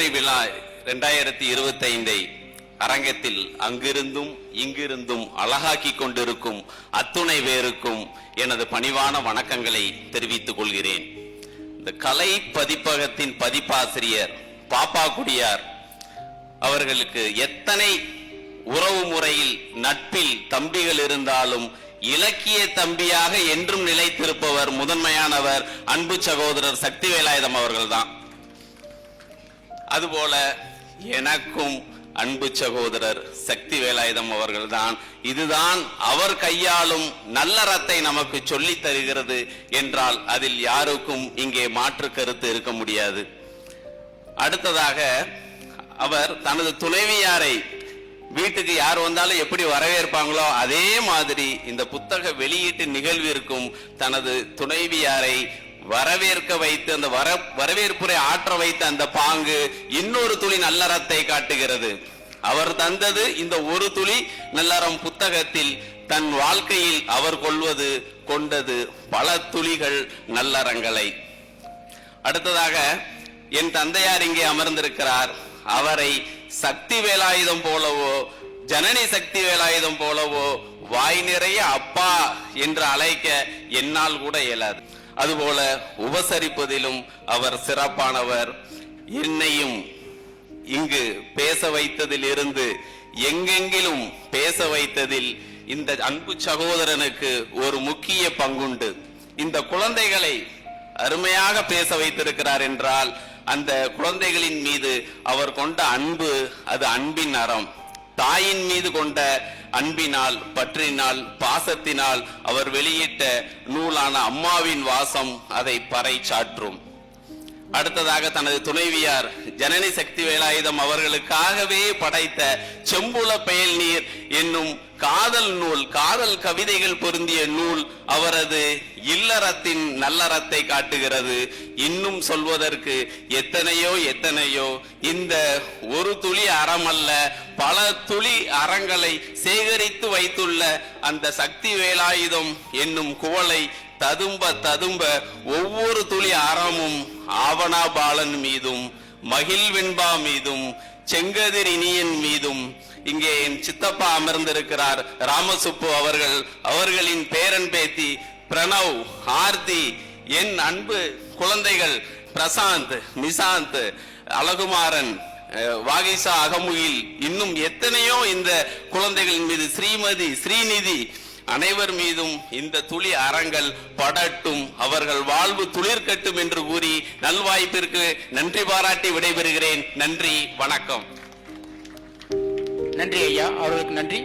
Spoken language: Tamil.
ரெண்டாயிரத்தி இருபத்தைந்தை அரங்கத்தில் அங்கிருந்தும் இங்கிருந்தும் அழகாக்கி கொண்டிருக்கும் அத்துணை பேருக்கும் எனது பணிவான வணக்கங்களை தெரிவித்துக் கொள்கிறேன். இந்த கலை பதிப்பகத்தின் பதிப்பாசிரியர் பாப்பா குடியார் அவர்களுக்கு எத்தனை உறவு முறையில் நட்பில் தம்பிகள் இருந்தாலும் இலக்கிய தம்பியாக என்றும் நிலைத்திருப்பவர் முதன்மையானவர் அன்பு சகோதரர் சக்திவேலாயுதம் அவர்கள்தான். அதுபோல எனக்கும் அன்பு சகோதரர் சக்தி வேலாயுதம் அவர்கள்தான். இதுதான் அவர் கையாளும் நல்லறத்தை நமக்கு சொல்லித் தருகிறது என்றால் அதில் யாருக்கும் இங்கே மாற்று கருத்து இருக்க முடியாது. அடுத்ததாக அவர் தனது துணைவியாரை வீட்டுக்கு யார் வந்தாலும் எப்படி வரவேற்பாங்களோ அதே மாதிரி இந்த புத்தக வெளியீட்டு நிகழ்விற்கும் தனது துணைவியாரை வரவேற்க வைத்து அந்த வர வரவேற்புரை ஆற்ற வைத்த அந்த பாங்கு இன்னொரு துளி நல்லறத்தை காட்டுகிறது. அவர் தந்தது இந்த ஒரு துளி நல்லறம் புத்தகத்தில் தன் வாழ்க்கையில் அவர் கொள்வது கொண்டது பல துளிகள் நல்லறங்களை. அடுத்ததாக என் தந்தையார் இங்கே அமர்ந்திருக்கிறார். அவரை சக்தி வேலாயுதம் போலவோ ஜனனி சக்தி வேலாயுதம் போலவோ வாய் நிறைய அப்பா என்று அழைக்க என்னால் கூட இயலாது. அதுபோல உபசரிப்பதிலும் அவர் சிறப்பானவர். என்னையும் இங்கு பேச வைத்ததில் இருந்து எங்கெங்கிலும் பேச வைத்ததில் இந்த அன்பு சகோதரனுக்கு ஒரு முக்கிய பங்குண்டு. இந்த குழந்தைகளை அருமையாக பேச வைத்திருக்கிறார் என்றால் அந்த குழந்தைகளின் மீது அவர் கொண்ட அன்பு அது அன்பின் அறம். தாயின் மீது கொண்ட அன்பினால் பற்றினால் பாசத்தினால் அவர் வெளியிட்ட நூலான அம்மாவின் வாசம் அதை பறைச்சாற்றும் அடுத்ததாக தனது துணைவியார் ஜனனி சக்தி வேலாயுதம் அவர்களுக்காகவே படைத்த செம்புல பெயல் நீர் என்னும் காதல் நூல் காதல் கவிதைகள் பொருந்திய நூல் அவரது இல்லறத்தின் நல்லறத்தை காட்டுகிறது. இன்னும் சொல்வதற்கு எத்தனையோ எத்தனையோ இந்த ஒரு துளி அறமல்ல பல துளி அறங்களை சேகரித்து வைத்துள்ள அந்த சக்தி வேலாயுதம் என்னும் குவளை ததும்ப ததும்ப ஒவ்வொரு துளி அறமும் ஆவணாபாலன் மீதும் மகிழ்வெண்பா மீதும் செங்கதிர் இனியன் மீதும் இங்கே என் சித்தப்பா அமர்ந்திருக்கிறார். ராமசுப்பு அவர்கள் அவர்களின் பேரன் பேத்தி பிரணவ் ஆர்த்தி என் அன்பு குழந்தைகள் பிரசாந்த் நிசாந்த் அழகுமாறன் வாகிசா அகமுகில் இன்னும் எத்தனையோ இந்த குழந்தைகளின் மீது ஸ்ரீமதி ஸ்ரீநிதி அனைவர் மீதும் இந்த துளி அறங்கள் படட்டும். அவர்கள் வாழ்வு துளிர்கட்டும் என்று கூறி நல்வாய்ப்பிற்கு நன்றி பாராட்டி விடைபெறுகிறேன். நன்றி வணக்கம். நன்றி ஐயா. அவர்களுக்கு நன்றி.